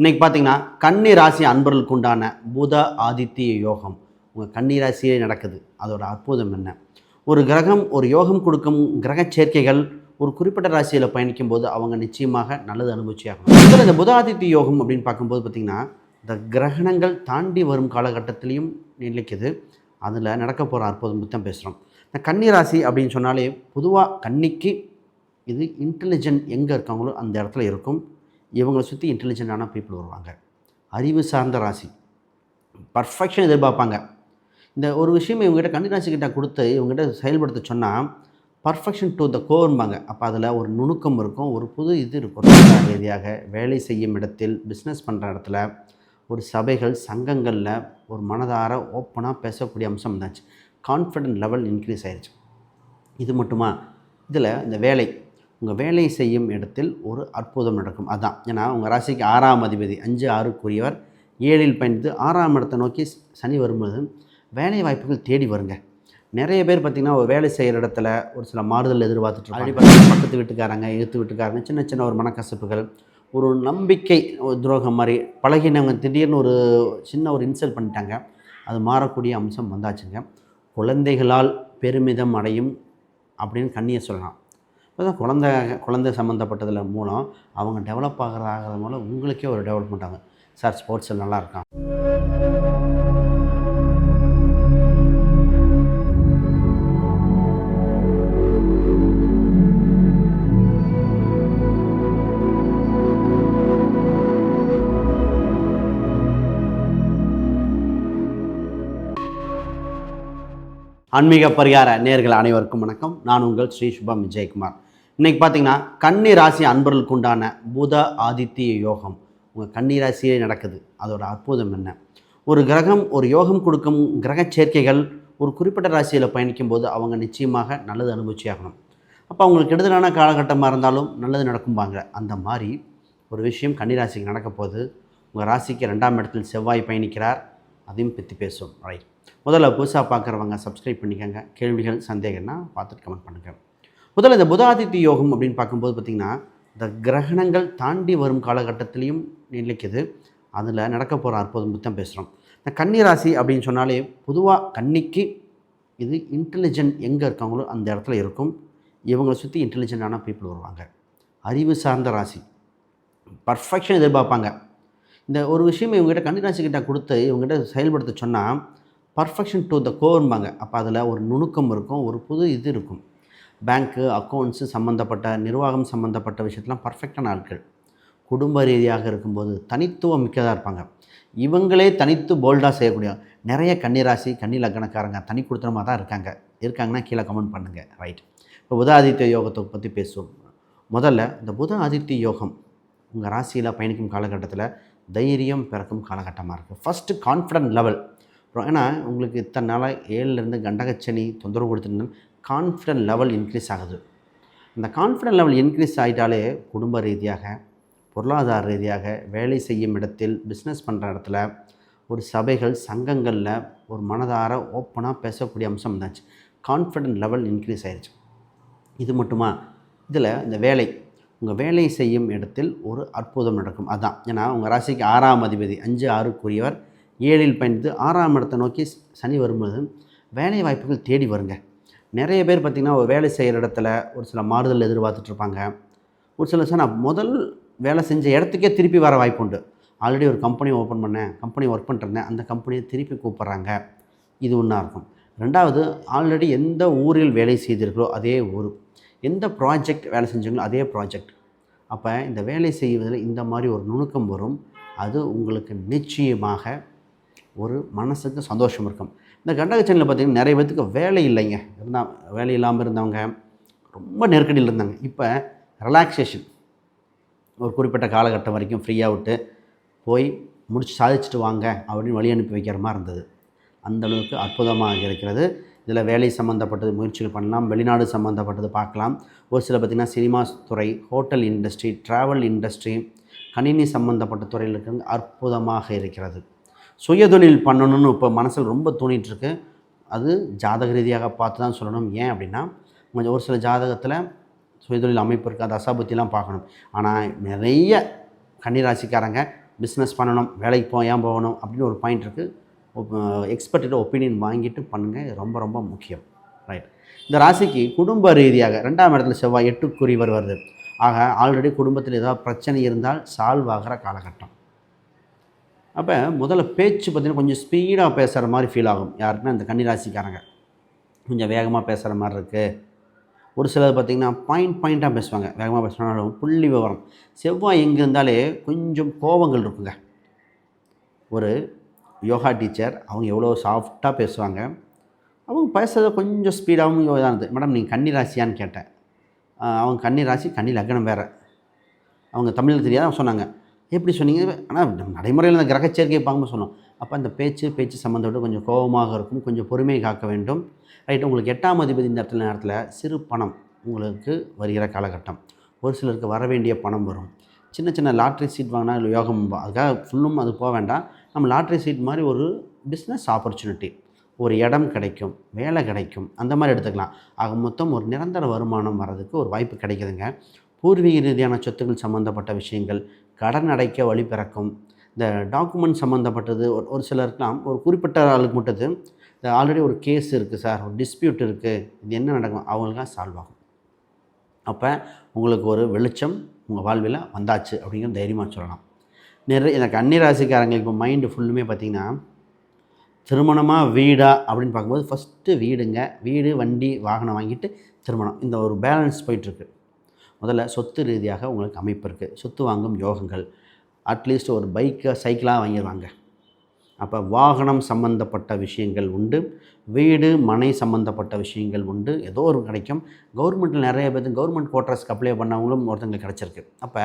இன்றைக்கி பார்த்தீங்கன்னா கன்னி ராசி அன்பர்களுக்கு உண்டான புத ஆதித்ய யோகம். உங்கள் கன்னி ராசியே நடக்குது. அதோட அற்புதம் என்ன? ஒரு கிரகம் ஒரு யோகம் கொடுக்கும் கிரக சேர்க்கைகள் ஒரு குறிப்பிட்ட ராசியில் பயணிக்கும் போது அவங்க நிச்சயமாக நல்லது அனுபவிச்சியாகணும். இதில் இந்த புத ஆதித்ய யோகம் அப்படின்னு பார்க்கும்போது பார்த்திங்கன்னா இந்த கிரகணங்கள் தாண்டி வரும் காலகட்டத்திலையும் நிலைக்குது. அதில் நடக்க போகிற அற்புதம் பற்றி தான் பேசுகிறோம் இந்த கன்னி ராசி அப்படின்னு சொன்னாலே பொதுவாக கன்னிக்கு இது இன்டெலிஜென்ட் எங்கே இருக்காங்களோ அந்த இடத்துல இருக்கும். இவங்களை சுற்றி இன்டெலிஜென்ட்டான பீப்புள் வருவாங்க. அறிவு சார்ந்த ராசி. பர்ஃபெக்ஷன் எதிர்பார்ப்பாங்க. இந்த ஒரு விஷயம் இவங்ககிட்ட கன்னிராசி கிட்ட கொடுத்து இவங்ககிட்ட செயல்படுத்த சொன்னால் பர்ஃபெக்ஷன் டு த கோர்ம்பாங்க அப்போ அதில் ஒரு நுணுக்கம் இருக்கும் ஒரு புது இது இருக்கும். ரீதியாக வேலை செய்யும் இடத்தில் பிஸ்னஸ் பண்ணுற இடத்துல ஒரு சபைகள் சங்கங்களில் ஒரு மனதார ஓப்பனாக பேசக்கூடிய அம்சம் இருந்தாச்சு கான்ஃபிடென்ட் லெவல் இன்க்ரீஸ் ஆயிடுச்சு இது மட்டுமா? இதில் இந்த வேலை. உங்கள் வேலை செய்யும் இடத்தில் ஒரு அற்புதம் நடக்கும். அதான். ஏன்னா உங்கள் ராசிக்கு ஆறாம் அதிபதி அஞ்சு ஆறுக்குரியவர் ஏழில் பயணித்து ஆறாம் இடத்தை நோக்கி சனி வரும்போது வேலை வாய்ப்புகள் தேடி வருங்க. நிறைய பேர் பார்த்திங்கன்னா ஒரு வேலை செய்கிற இடத்துல ஒரு சில மாறுதல் எதிர்பார்த்துட்டு ஆல்ரெடி பார்த்தீங்கன்னா பக்கத்து வீட்டுக்காரங்க எதிர்த்து வீட்டுக்காரங்க சின்ன சின்ன ஒரு மனக்கசப்புகள் ஒரு நம்பிக்கை ஒரு துரோகம் மாதிரி பழகினவங்க திடீர்னு ஒரு சின்ன ஒரு இன்சல்ட் பண்ணிட்டாங்க. அது மாறக்கூடிய அம்சம் வந்தாச்சுங்க. குழந்தைகளால் பெருமிதம் அடையும் அப்படின்னு கண்ணியை சொல்லலாம். இப்போதான் குழந்தை குழந்தை சம்மந்தப்பட்டதில் மூலம் அவங்க டெவலப் ஆகிறது மூலம் உங்களுக்கே ஒரு டெவலப்மெண்ட் ஆகும். சார் ஸ்போர்ட்ஸில் நல்லா இருக்கான். ஆன்மீக பரிகார நேர்கள் அனைவருக்கும் வணக்கம். நான் உங்கள் ஸ்ரீ சுபம் விஜயகுமார். இன்றைக்கி பார்த்தீங்கன்னா கன்னி ராசி அன்பர்களுக்கு உண்டான புத ஆதித்ய யோகம். உங்கள் கன்னி ராசியே நடக்குது. அதோட அற்புதம் என்ன? ஒரு கிரகம் ஒரு யோகம் கொடுக்கும் கிரக சேர்க்கைகள் ஒரு குறிப்பிட்ட ராசியில் பயணிக்கும் போது அவங்க நிச்சயமாக நல்லது அனுபவிச்சியாகணும் அப்போ அவங்களுக்கு கெடுதலான காலகட்டமாக இருந்தாலும் நல்லது நடக்கும்பாங்க அந்த மாதிரி ஒரு விஷயம் கன்னி ராசிக்கு நடக்க உங்கள் ராசிக்கு ரெண்டாம் இடத்தில் செவ்வாய் பயணிக்கிறார். அதையும் பற்றி பேசுவோம். ரைட் முதல்ல புதுசாக பார்க்குறவங்க சப்ஸ்கிரைப் பண்ணிக்கோங்க. கேள்விகள் சந்தேகம்னா பார்த்துட்டு கமெண்ட் பண்ணுங்கள் முதல்ல இந்த புதாதித்ய யோகம் அப்படின்னு பார்க்கும்போது பார்த்திங்கன்னா இந்த கிரகணங்கள் தாண்டி வரும் காலகட்டத்திலையும் நிலைக்குது. அதில் நடக்க போகிற அற்புதம் தான் பேசுகிறோம் இந்த கன்னிராசி அப்படின்னு சொன்னாலே பொதுவாக கன்னிக்கு இது இன்டெலிஜென்ட் எங்கே இருக்காங்களோ அந்த இடத்துல இருக்கும். இவங்களை சுற்றி இன்டெலிஜென்டான பீப்புள் வருவாங்க. அறிவு சார்ந்த ராசி. பர்ஃபெக்ஷன் எதிர்பார்ப்பாங்க. இந்த ஒரு விஷயம் இவங்ககிட்ட கன்னிராசி கிட்ட கொடுத்து இவங்ககிட்ட செயல்படுத்த சொன்னால் பர்ஃபெக்ஷன் டு த கோர்ம்பாங்க அப்போ அதில் ஒரு நுணுக்கம் இருக்கும் ஒரு புது இது இருக்கும். பேங்க்கு அக்கௌண்ட்ஸு சம்மந்தப்பட்ட நிர்வாகம் சம்மந்தப்பட்ட விஷயத்தெலாம் பர்ஃபெக்டான ஆட்கள். குடும்ப ரீதியாக இருக்கும்போது தனித்துவம் மிக்கதாக இருப்பாங்க. இவங்களே தனித்து போல்டாக செய்யக்கூடிய நிறைய கன்னிராசி கன்னி லக்கணக்காரங்க தனி கொடுத்தனமாக தான் இருக்காங்க. இருக்காங்கன்னா கீழே கமெண்ட் பண்ணுங்கள் ரைட் இப்போ புத ஆதித்ய யோகத்தை பற்றி பேசுவோம். முதல்ல இந்த புத ஆதித்ய யோகம் உங்கள் ராசியில் பயணிக்கும் காலகட்டத்தில் தைரியம் பிறக்கும் காலகட்டமாக இருக்குது ஃபஸ்ட்டு கான்ஃபிடன்ட் லெவல் அப்புறம் ஏன்னா உங்களுக்கு இத்தனை நாளாக ஏழுலேருந்து கண்டகச்சனி தொந்தரவு கொடுத்துருந்தேன் கான்ஃபிடன்ட் லெவல் இன்க்ரீஸ் ஆகுது. இந்த கான்ஃபிடன்ட் லெவல் இன்க்ரீஸ் ஆகிட்டாலே குடும்ப ரீதியாக பொருளாதார ரீதியாக வேலை செய்யும் இடத்தில் பிஸ்னஸ் பண்ணுற இடத்துல ஒரு சபைகள் சங்கங்களில் ஒரு மனதார ஓப்பனாக பேசக்கூடிய அம்சம் இருந்தாச்சு கான்ஃபிடன்ட் லெவல் இன்க்ரீஸ் ஆயிடுச்சு இது மட்டுமா? இதில் இந்த வேலை. உங்கள் வேலை செய்யும் இடத்தில் ஒரு அற்புதம் நடக்கும். அதுதான் ஏன்னா உங்கள் ராசிக்கு ஆறாம் அதிபதி அஞ்சு ஆறுக்குரியவர் ஏழில் பயணித்து ஆறாம் இடத்தை நோக்கி சனி வரும்போது வேலை வாய்ப்புகள் தேடி வருங்க. நிறைய பேர் பார்த்திங்கன்னா ஒரு வேலை செய்கிற இடத்துல ஒரு சில மாறுதல் எதிர்பார்த்துட்ருப்பாங்க. ஒரு சில சார் நான் முதல் வேலை செஞ்ச இடத்துக்கே திருப்பி வர வாய்ப்பு உண்டு. ஆல்ரெடி ஒரு கம்பெனி ஓப்பன் பண்ணேன் கம்பெனி ஒர்க் பண்ணிட்டுருந்தேன் அந்த கம்பெனியை திருப்பி கூப்பிட்றாங்க. இது ஒன்றா இருக்கும். ரெண்டாவது ஆல்ரெடி எந்த ஊரில் வேலை செய்தீர்களோ அதே ஊர். எந்த ப்ராஜெக்ட் வேலை செஞ்சீங்களோ அதே ப்ராஜெக்ட் அப்போ இந்த வேலை செய்வதில் இந்த மாதிரி ஒரு நுணுக்கம் வரும். அது உங்களுக்கு நிச்சயமாக ஒரு மனசுக்கு சந்தோஷம் இருக்கும். இந்த கண்டகச்சனில் பார்த்திங்கன்னா நிறைய பேத்துக்கு வேலை இல்லைங்க. இருந்தால் வேலை இல்லாமல் இருந்தவங்க ரொம்ப நெருக்கடியில் இருந்தாங்க. இப்போ ரிலாக்ஸேஷன் ஒரு குறிப்பிட்ட காலகட்டம் வரைக்கும் ஃப்ரீயாக விட்டு போய் முடிச்சு சாதிச்சுட்டு வாங்க அப்படின்னு வழி அனுப்பி வைக்கிற மாதிரி இருந்தது. அந்த அளவுக்கு அற்புதமாக இருக்கிறது. இதில் வேலை சம்மந்தப்பட்டது முயற்சிகள் பண்ணலாம். வெளிநாடு சம்மந்தப்பட்டது பார்க்கலாம். ஒரு சில பார்த்திங்கன்னா சினிமா துறை ஹோட்டல் இண்டஸ்ட்ரி ட்ராவல் இண்டஸ்ட்ரி கணினி சம்மந்தப்பட்ட துறையில் இருக்கிறது அற்புதமாக இருக்கிறது. சுயதொழில் பண்ணணும்னு இப்போ மனசில் ரொம்ப தோணிகிட்ருக்கு. அது ஜாதக ரீதியாக பார்த்து தான் சொல்லணும். ஏன் அப்படின்னா கொஞ்சம் ஒரு சில ஜாதகத்தில் சுயதொழில் அமைப்பு இருக்குது அது அசாபத்திலாம் பார்க்கணும். ஆனால் நிறைய கன்னிராசிக்காரங்க பிஸ்னஸ் பண்ணணும் வேலைக்கு போ ஏன் போகணும் அப்படின்னு ஒரு பாயிண்ட் இருக்குது எக்ஸ்பர்ட்டோட ஒப்பீனியன் வாங்கிட்டு பண்ணுங்கள் ரொம்ப ரொம்ப முக்கியம். ரைட் இந்த ராசிக்கு குடும்ப ரீதியாக ரெண்டாம் இடத்துல செவ்வாய் எட்டுக்குறி வருவது ஆக ஆல்ரெடி குடும்பத்தில் ஏதாவது பிரச்சனை இருந்தால் சால்வ் ஆகிற காலகட்டம். அப்போ முதல்ல பேச்சு பார்த்திங்கன்னா கொஞ்சம் ஸ்பீடாக பேசுகிற மாதிரி ஃபீல் ஆகும். யாருக்குன்னா இந்த கன்னிராசிக்காரங்க. கொஞ்சம் வேகமாக பேசுகிற மாதிரி இருக்குது ஒரு சிலர் பார்த்திங்கன்னா பாயிண்ட் பாயிண்ட்டாக பேசுவாங்க. வேகமாக பேசுனாலும் புள்ளி விவரம். செவ்வாய் எங்கே இருந்தாலே கொஞ்சம் கோபங்கள் இருக்குங்க. ஒரு யோகா டீச்சர் அவங்க எவ்வளோ சாஃப்டாக பேசுவாங்க. அவங்க பேசுகிறத கொஞ்சம் ஸ்பீடாகவும் இதாக இருந்தது. மேடம் நீங்கள் கன்னி ராசியான்னு கேட்டேன் அவங்க கன்னி ராசி கன்னி லக்னம் வேறு. அவங்க தமிழில் தெரியாத அவங்க சொன்னாங்க. எப்படி சொன்னீங்க? ஆனால் நடைமுறையில் அந்த கிரகச்சேர்க்கையை பார்க்கும்போது சொன்னோம். அப்போ அந்த பேச்சு பேச்சு சம்மந்தப்பட்டு கொஞ்சம் கோபமாக இருக்கும் கொஞ்சம் பொறுமையை காக்க வேண்டும். ரைட் உங்களுக்கு எட்டாம் அதிபதி இந்த இடத்துல நேரத்தில் சிறு பணம் உங்களுக்கு வருகிற காலகட்டம். ஒரு சிலருக்கு வர வேண்டிய பணம் வரும். சின்ன சின்ன லாட்ரி சீட் வாங்கினா இல்லை யோகம் அதுக்காக ஃபுல்லும் அது போக வேண்டாம். நம்ம லாட்ரி சீட் மாதிரி ஒரு பிஸ்னஸ் ஆப்பர்ச்சுனிட்டி ஒரு இடம் கிடைக்கும் வேலை கிடைக்கும் அந்த மாதிரி எடுத்துக்கலாம். ஆக மொத்தம் ஒரு நிரந்தர வருமானம் வர்றதுக்கு ஒரு வாய்ப்பு கிடைக்குதுங்க. பூர்வீக ரீதியான சொத்துக்கள் சம்மந்தப்பட்ட விஷயங்கள் கடன் அடைக்க வழி பிறக்கும். இந்த டாக்குமெண்ட் சம்மந்தப்பட்டது ஒரு ஒரு சிலருக்குலாம் ஒரு குறிப்பிட்ட ஆளுக்கு மட்டும் இந்த ஆல்ரெடி ஒரு கேஸ் இருக்குது சார் ஒரு டிஸ்பியூட் இருக்குது இது என்ன நடக்கும் அவங்களுக்காக சால்வ் ஆகும். அப்போ உங்களுக்கு ஒரு வெளிச்சம் உங்கள் வாழ்வில் வந்தாச்சு அப்படிங்கிற தைரியமாக சொல்லலாம். நிறைய இந்த கன்னிராசிக்காரங்களுக்கு இப்போ மைண்டு ஃபுல்லுமே பார்த்திங்கன்னா திருமணமாக வீடா அப்படின்னு பார்க்கும்போது ஃபஸ்ட்டு வீடுங்க வீடு வண்டி வாகனம் வாங்கிட்டு திருமணம். இந்த ஒரு பேலன்ஸ் போயிட்டுருக்கு முதல்ல சொத்து ரீதியாக உங்களுக்கு அமைப்பு இருக்குது சொத்து வாங்கும் யோகங்கள். அட்லீஸ்ட் ஒரு பைக்கை சைக்கிளாக வாங்கிடுவாங்க அப்போ வாகனம் சம்பந்தப்பட்ட விஷயங்கள் உண்டு. வீடு மனை சம்பந்தப்பட்ட விஷயங்கள் உண்டு. ஏதோ ஒரு கிடைக்கும். கவர்மெண்ட்டில் நிறைய பேர் கவர்மெண்ட் குவார்ட்டர்ஸ்க்கு அப்ளை பண்ணவங்களும் ஒருத்தங்களுக்கு கிடச்சிருக்கு. அப்போ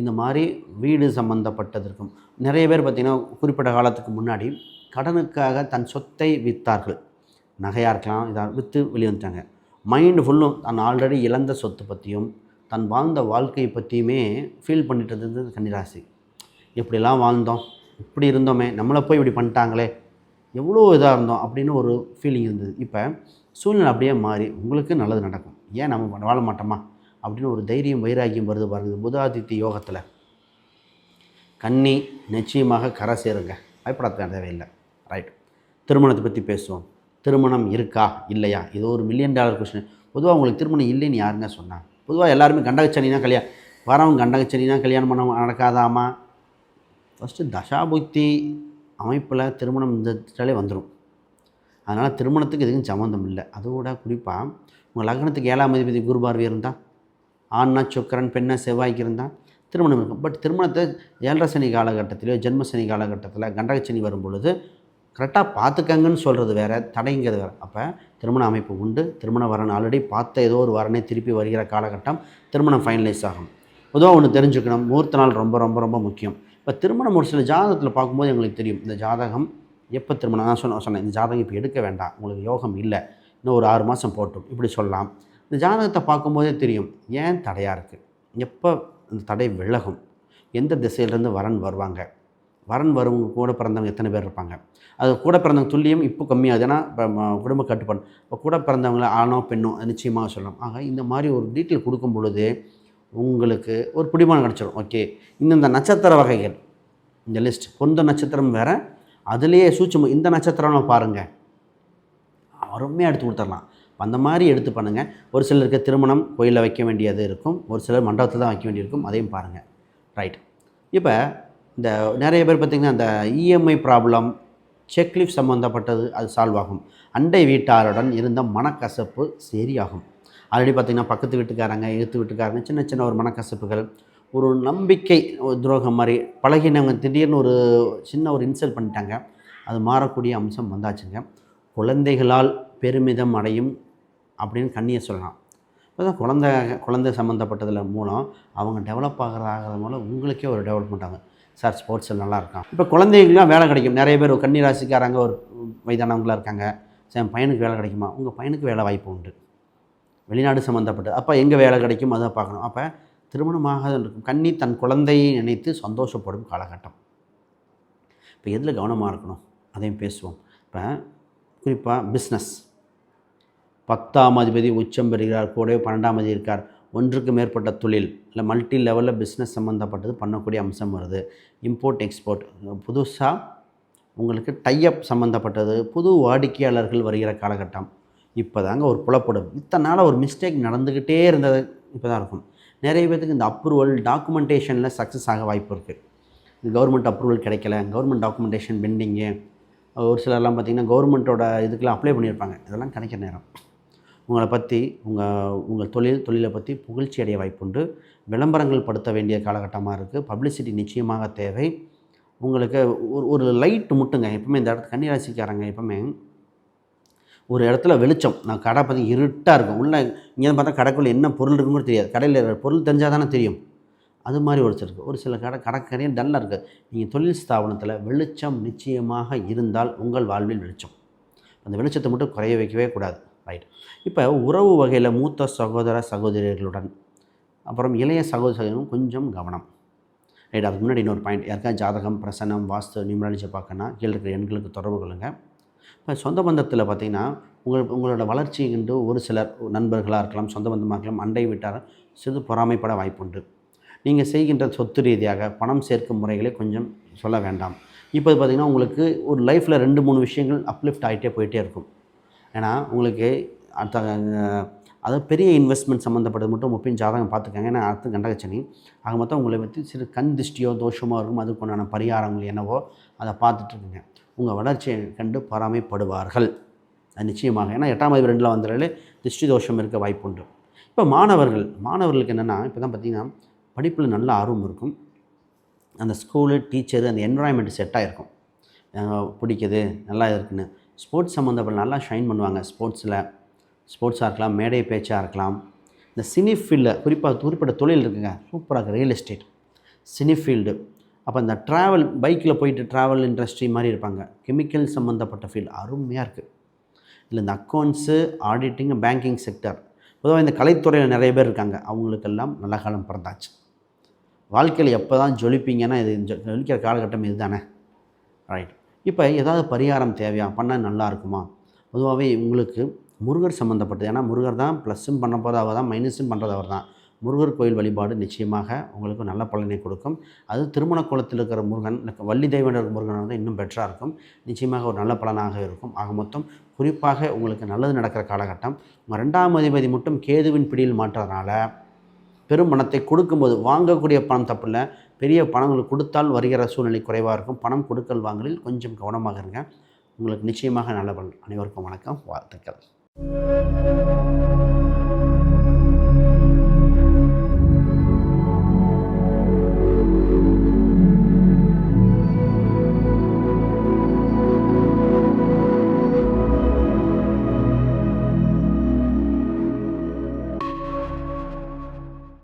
இந்த மாதிரி வீடு சம்மந்தப்பட்டதற்கும் இருக்கும் நிறைய பேர் பார்த்திங்கன்னா குறிப்பிட்ட காலத்துக்கு முன்னாடி கடனுக்காக தன் சொத்தை விற்றார்கள் நகையாக இருக்கலாம் இதாக விற்று வெளியே வந்துட்டாங்க. மைண்டு ஃபுல்லும் தன் ஆல்ரெடி இழந்த சொத்து பற்றியும் தன் வாழ்ந்த வாழ்க்கையை பற்றியுமே ஃபீல் பண்ணிட்டு இருந்தது கன்னிராசி. எப்படிலாம் வாழ்ந்தோம்? இப்படி இருந்தோமே நம்மளை போய் இப்படி பண்ணிட்டாங்களே எவ்வளோ இதாக இருந்தோம்? அப்படின்னு ஒரு ஃபீலிங் இருந்தது. இப்போ சூழ்நிலை அப்படியே மாறி உங்களுக்கு நல்லது நடக்கும். ஏன் நம்ம வாழ மாட்டோமா? அப்படின்னு ஒரு தைரியம் வைராகியம் வருது பாருங்கள் புதாதித்ய யோகத்தில். கன்னி நிச்சயமாக கரை சேருங்க. பயப்பட தேவையில்லை. ரைட் திருமணத்தை பற்றி பேசுவோம். திருமணம் இருக்கா? இல்லையா? இது ஒரு மில்லியன் டாலர் கொஸ்டின் பொதுவாக உங்களுக்கு திருமணம் இல்லைன்னு யாருங்க சொன்னாங்க பொதுவாக எல்லாருமே கண்டகச்சனினா கல்யாணம். வரவங்க கண்டகச்சனினா கல்யாணம் பண்ண நடக்காதாமா? ஃபஸ்ட்டு தசாபுக்தி அமைப்பில் திருமணம் இந்த வந்துடும் அதனால் திருமணத்துக்கு இதுக்கும் சம்மந்தம் இல்லை. அதோட குறிப்பாக உங்கள் லக்னத்துக்கு ஏழாம் அதிபதி குரு பார்வை இருந்தால் ஆண்னா சுக்கரன் பெண்ணா செவ்வாய்க்கு இருந்தால் திருமணம் இருக்கும். பட் திருமணத்தை ஏழரை சனி காலகட்டத்திலோ ஜென்மசனி காலகட்டத்தில் கண்டகச்சனி வரும் பொழுது கரெக்டாக பார்த்துக்கங்கன்னு சொல்கிறது வேறு தடைங்கிறது வேறு. அப்போ திருமண அமைப்பு உண்டு. திருமண வரன் ஆல்ரெடி பார்த்த ஏதோ ஒரு வரனை திருப்பி வருகிற காலகட்டம் திருமணம் ஃபைனலைஸ் ஆகும் பொதுவாக ஒன்று தெரிஞ்சுக்கணும். முகூர்த்த நாள் ரொம்ப ரொம்ப ரொம்ப முக்கியம். இப்போ திருமணம் ஒரு சில ஜாதகத்தில் பார்க்கும்போது எங்களுக்கு தெரியும். இந்த ஜாதகம் எப்போ திருமணம்? நான் சொன்ன சொன்னேன். இந்த ஜாதகம் இப்போ எடுக்க வேண்டாம். உங்களுக்கு யோகம் இல்லை. இன்னும் ஒரு ஆறு மாதம் போட்டும். இப்படி சொல்லலாம். இந்த ஜாதகத்தை பார்க்கும்போதே தெரியும். ஏன் தடையாக இருக்குது எப்போ இந்த தடை விலகும்? எந்த திசையிலேருந்து வரன் வருவாங்க? வரன் வரவங்க கூட பிறந்தவங்க எத்தனை பேர் இருப்பாங்க? அது கூட பிறந்தவங்க துல்லியம் இப்போ கம்மியாகுது ஏன்னா இப்போ குடும்ப கட்டுப்பாடு. இப்போ கூட பிறந்தவங்கள ஆணோ பெண்ணோ நிச்சயமாக சொல்லலாம் ஆக இந்த மாதிரி ஒரு டீட்டெயில் கொடுக்கும் பொழுது உங்களுக்கு ஒரு பிடிமானம் கிடச்சிடும் ஓகே இந்தந்த நட்சத்திர வகைகள். இந்த லிஸ்ட் பொந்த நட்சத்திரம் வேறு. அதுலேயே சூட்சமம் இந்த நட்சத்திரம்னு பாருங்கள் அருமையாக எடுத்து கொடுத்துடலாம். அந்த மாதிரி எடுத்து பண்ணுங்கள் ஒரு சிலருக்கு திருமணம் கோயிலில் வைக்க வேண்டியது இருக்கும். ஒரு சிலர் மண்டபத்தில் தான் வைக்க வேண்டியிருக்கும். அதையும் பாருங்கள் ரைட் இப்போ இந்த நிறைய பேர் பார்த்திங்கன்னா இந்த இஎம்ஐ ப்ராப்ளம் செக்லிஃப் சம்மந்தப்பட்டது அது சால்வ் ஆகும். அண்டை வீட்டாருடன் இருந்த மனக்கசப்பு சரியாகும். ஆல்ரெடி பார்த்திங்கன்னா பக்கத்து வீட்டுக்காரங்க எழுத்து வீட்டுக்காரங்க சின்ன சின்ன ஒரு மனக்கசப்புகள் ஒரு நம்பிக்கை ஒரு துரோகம் மாதிரி பழகினவங்க திடீர்னு ஒரு சின்ன ஒரு இன்சல்ட் பண்ணிட்டாங்க. அது மாறக்கூடிய அம்சம் வந்தாச்சுங்க. குழந்தைகளால் பெருமிதம் அடையும் அப்படின்னு கண்ணியை சொல்லலாம். இப்போதான் குழந்தை குழந்தை சம்மந்தப்பட்டதில் மூலம் அவங்க டெவலப் ஆகிற ஆகிறது மூலம் உங்களுக்கே ஒரு டெவலப்மெண்ட் ஆகும். சார் ஸ்போர்ட்ஸில் நல்லா இருக்கான் இப்போ குழந்தைகளுக்குலாம் வேலை கிடைக்கும். நிறைய பேர் ஒரு ராசிக்காரங்க ஒரு வயதானவங்களாக இருக்காங்க. சார் என் பையனுக்கு வேலை கிடைக்குமா? உங்கள் பையனுக்கு வேலை வாய்ப்பு உண்டு. வெளிநாடு சம்மந்தப்பட்டு அப்போ எங்கே வேலை கிடைக்கும்? அதை பார்க்கணும். அப்போ திருமணமாக இருக்கும். கன்னி தன் குழந்தையை நினைத்து சந்தோஷப்படும் காலகட்டம். இப்போ எதில் கவனமாக இருக்கணும்? அதையும் பேசுவோம். இப்போ குறிப்பாக பிஸ்னஸ் பத்தாம் அதிபதி உச்சம் பெறுகிறார். கூட பன்னெண்டாம் அதிபதி இருக்கார். ஒன்றுக்கு மேற்பட்ட தொழில் இல்லை மல்டி லெவலில் பிஸ்னஸ் சம்மந்தப்பட்டது பண்ணக்கூடிய அம்சம் வருது. இம்போர்ட் எக்ஸ்போர்ட் புதுசாக உங்களுக்கு டைஅப் சம்மந்தப்பட்டது புது வாடிக்கையாளர்கள் வருகிற காலகட்டம். இப்போ தாங்க ஒரு புலப்படும். இத்தனை நாளாக ஒரு மிஸ்டேக் நடந்துக்கிட்டே இருந்தது இப்போ தான் இருக்கும். நிறைய பேத்துக்கு இந்த அப்ரூவல் டாக்குமெண்டேஷனில் சக்ஸஸ் ஆக வாய்ப்பு இருக்குது கவர்மெண்ட் அப்ரூவல் கிடைக்கல கவர்மெண்ட் டாக்குமெண்டேஷன் பெண்டிங்கு ஒரு சிலர்லாம் பார்த்திங்கன்னா கவர்மெண்ட்டோட இதுக்கெல்லாம் அப்ளை பண்ணியிருப்பாங்க. இதெல்லாம் கிடைக்கிற நேரம். உங்களை பற்றி உங்கள் உங்கள் தொழில் தொழிலை பற்றி புகழ்ச்சி அடைய வாய்ப்புண்டு. விளம்பரங்கள் படுத்த வேண்டிய காலகட்டமாக இருக்குது பப்ளிசிட்டி நிச்சயமாக தேவை. உங்களுக்கு ஒரு ஒரு லைட் முட்டுங்க. எப்பவுமே இந்த இடத்து கன்னிராசிக்காரங்க எப்பவுமே ஒரு இடத்துல வெளிச்சம். நான் கடை பற்றி இருட்டாக இருக்கும். உள்ளே இங்கே பார்த்தா கடைக்குள்ளே என்ன பொருள் இருக்குங்கிறது தெரியாது. கடையில் இருக்கிற பொருள் தெரிஞ்சால் தானே தெரியும். அது மாதிரி ஒரு சில இருக்குது ஒரு சில கடை கடற்கரையும் டல்லாக இருக்குது நீங்கள் தொழில் ஸ்தாபனத்தில் வெளிச்சம் நிச்சயமாக இருந்தால் உங்கள் வாழ்வில் வெளிச்சம். அந்த வெளிச்சத்தை மட்டும் குறைய வைக்கவே கூடாது. ரைட் இப்போ உறவு வகையில் மூத்த சகோதர சகோதரிகளுடன் அப்புறம் இளைய சகோதரர்களும் கொஞ்சம் கவனம். ரைட் அதுக்கு முன்னாடி இன்னொரு பாயிண்ட் யாருக்கா ஜாதகம் பிரசனம் வாஸ்து நியூமராலஜி பார்க்கணுன்னா கீழே இருக்கிற எண்களுக்கு தொடர்பு கொள்ளுங்கள் இப்போ சொந்த பந்தத்தில் பார்த்திங்கன்னா உங்கள் உங்களோட வளர்ச்சி என்று ஒரு சிலர் நண்பர்களாக இருக்கலாம் சொந்த பந்தமாக இருக்கலாம் அண்டை விட்டார் சிறிது பொறாமைப்பட வாய்ப்புண்டு. நீங்கள் செய்கின்ற சொத்து ரீதியாக பணம் சேர்க்கும் முறைகளை கொஞ்சம் சொல்ல வேண்டாம். இப்போ பார்த்திங்கன்னா உங்களுக்கு ஒரு லைஃப்பில் ரெண்டு மூணு விஷயங்கள் அப்லிஃப்ட் ஆகிட்டே போயிட்டே இருக்கும். ஏன்னா உங்களுக்கு அடுத்த அதாவது பெரிய இன்வெஸ்ட்மெண்ட் சம்மந்தப்பட்டது மட்டும் முப்பின் ஜாதகம் பார்த்துக்கங்க. ஏன்னா அடுத்து கண்டகச்சனி. ஆக மொத்தம் உங்களை பற்றி சிறு கண் திருஷ்டியோ தோஷமோ இருக்கும். அதுக்குண்டான பரிகாரங்கள் என்னவோ அதை பார்த்துட்ருக்குங்க. உங்கள் வளர்ச்சியை கண்டு பொறாமைப்படுவார்கள் அது நிச்சயமாக. ஏன்னா எட்டாம் அதிபர் ரெண்டில் வந்தாலே திருஷ்டி தோஷம் இருக்க வாய்ப்புண்டு. இப்போ மாணவர்கள் மாணவர்களுக்கு என்னென்னா இப்போ தான் பார்த்திங்கன்னா படிப்பில் நல்ல ஆர்வம் இருக்கும். அந்த ஸ்கூலு டீச்சரு அந்த என்வரான்மெண்ட் செட்டாக இருக்கும் பிடிக்குது நல்லா இருக்குன்னு. ஸ்போர்ட்ஸ் சம்மந்தப்பட்ட நல்லா ஷைன் பண்ணுவாங்க. ஸ்போர்ட்ஸில் ஸ்போர்ட்ஸாக இருக்கலாம் மேடை பேச்சாக இருக்கலாம். இந்த சினி ஃபீல்டில் குறிப்பாக குறிப்பிட்ட தொழில் இருக்குங்க. சூப்பராக ரியல் எஸ்டேட் சினி ஃபீல்டு. அப்போ இந்த ட்ராவல் பைக்கில் போயிட்டு ட்ராவல் இண்டஸ்ட்ரி மாதிரி இருப்பாங்க. கெமிக்கல் சம்மந்தப்பட்ட ஃபீல்டு அருமையாக இருக்குது இல்லை இந்த அக்கௌண்ட்ஸு ஆடிட்டிங் பேங்கிங் செக்டர் பொதுவாக இந்த கலைத்துறையில் நிறைய பேர் இருக்காங்க. அவங்களுக்கெல்லாம் நல்ல காலம் பிறந்தாச்சு. வாழ்க்கையில் எப்போ தான் ஜொலிப்பீங்கன்னா இது ஜொலிக்கிற காலகட்டம் இது தானே ரைட் இப்போ ஏதாவது பரிகாரம் தேவையா? பண்ணால் நல்லா இருக்குமா? பொதுவாகவே உங்களுக்கு முருகர் சம்மந்தப்பட்டது ஏன்னா முருகர் தான் ப்ளஸ்ஸும் பண்ண போது அவர் தான் மைனஸும் பண்ணுறது அவர் தான். முருகர் கோயில் வழிபாடு நிச்சயமாக உங்களுக்கு நல்ல பலனை கொடுக்கும். அது திருமண குளத்தில் இருக்கிற முருகன் வள்ளி தெய்வனர் முருகன் வந்து இன்னும் பெட்டராக இருக்கும். நிச்சயமாக ஒரு நல்ல பலனாக இருக்கும். ஆக மொத்தம் குறிப்பாக உங்களுக்கு நல்லது நடக்கிற காலகட்டம். உங்கள் ரெண்டாம் அதிபதி மட்டும் கேதுவின் பிடியில் மாற்றுறதுனால பெரும் பணத்தை கொடுக்கும்போது வாங்கக்கூடிய பணம் தப்பில்லை பெரிய பணங்களுக்கு கொடுத்தால் வருகிற சூழ்நிலை குறைவாக இருக்கும். பணம் கொடுக்கல் வாங்கலில் கொஞ்சம் கவனமாக இருங்க. உங்களுக்கு நிச்சயமாக நல்ல பலன். அனைவருக்கும் வணக்கம். வாழ்த்துக்கள்.